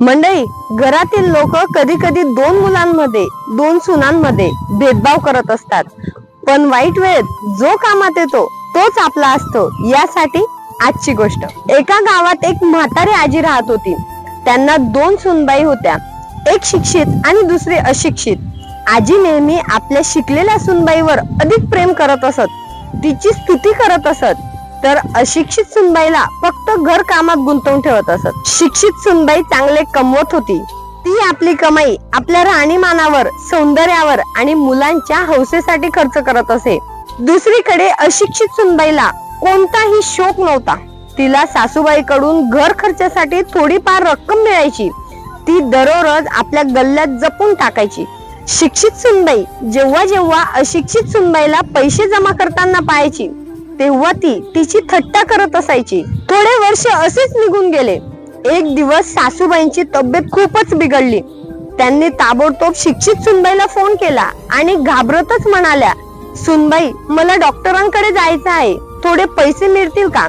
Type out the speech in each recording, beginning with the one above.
मंडळी घरातील लोक कधी कधी दोन मुलांमध्ये दोन सुनांमध्ये भेदभाव करत असतात. पण वाईट वेळेत जो कामात येतो तोच आपला असतो. यासाठी आजची गोष्ट. एका गावात एक म्हातारी आजी राहत होती. त्यांना दोन सुनबाई होत्या. एक शिक्षित आणि दुसरी अशिक्षित. आजी नेहमी आपल्या शिकलेल्या सुनबाईवर अधिक प्रेम करत असत. तिची स्तुती करत असत. तर अशिक्षित सुनबाईला फक्त घर कामात गुंतवून ठेवत असत. शिक्षित सुनबाई चांगले कमवत होती. ती आपली कमाई आपल्या राहणीमानावर सौंदर्यावर आणि मुलांच्या हौसेसाठी खर्च करत असे. दुसरीकडे अशिक्षित सुनबाईला कोणताही शोक नव्हता. तिला सासूबाईकडून घर खर्चासाठी थोडीफार रक्कम मिळायची. ती दररोज आपल्या गल्ल्यात जपून टाकायची. शिक्षित सुनबाई जेव्हा जेव्हा अशिक्षित सुनबाईला पैसे जमा करताना पाहायची तेव्हा ती तिची थट्टा करत असायची. थोडे वर्ष असेच निघून गेले. एक दिवस सासूबाईंची तब्येत खूपच बिघडली. त्यांनी ताबडतोब शिक्षित सुनबाईला फोन केला आणि घाबरतच म्हणाल्या सुनबाई मला डॉक्टरांकडे जायचं आहे. थोडे पैसे मिळतील का?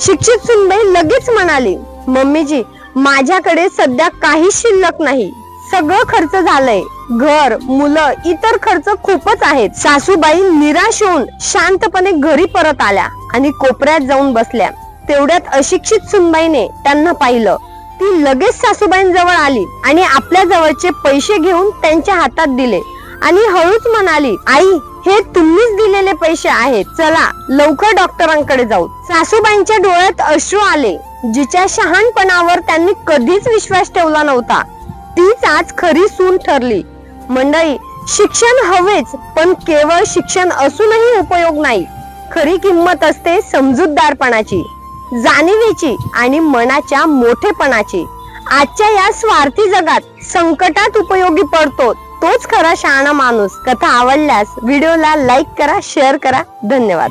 शिक्षित सुनबाई लगेच म्हणाली मम्मीजी माझ्याकडे सध्या काही शिल्लक नाही. सगळं खर्च झालंय. घर मुलं इतर खर्च खूपच आहेत. सासूबाई निराश होऊन शांतपणे घरी परत आल्या आणि कोपऱ्यात जाऊन बसल्या. तेवढ्यात अशिक्षित सुनबाईने त्यांना पाहिलं. ती लगेच सासूबाईंजवळ आली आणि आपल्या जवळचे पैसे घेऊन त्यांच्या हातात दिले आणि हळूच म्हणाली आई हे तुम्हीच दिलेले पैसे आहेत. चला लवकर डॉक्टरांकडे जाऊ. सासूबाईंच्या डोळ्यात अश्रू आले जिच्या शहाणपणावर त्यांनी कधीच विश्वास ठेवला नव्हता. तीच आज खरी सून ठरली. मंडळी शिक्षण हवेच पण केवळ शिक्षण असूनही उपयोग नाही. खरी किंमत असते समजूतदारपणाची जाणीवेची आणि मनाच्या मोठेपणाची. आजच्या या स्वार्थी जगात संकटात उपयोगी पडतो तोच खरा शहाणा माणूस. कथा आवडल्यास व्हिडिओला लाईक करा शेअर करा. धन्यवाद.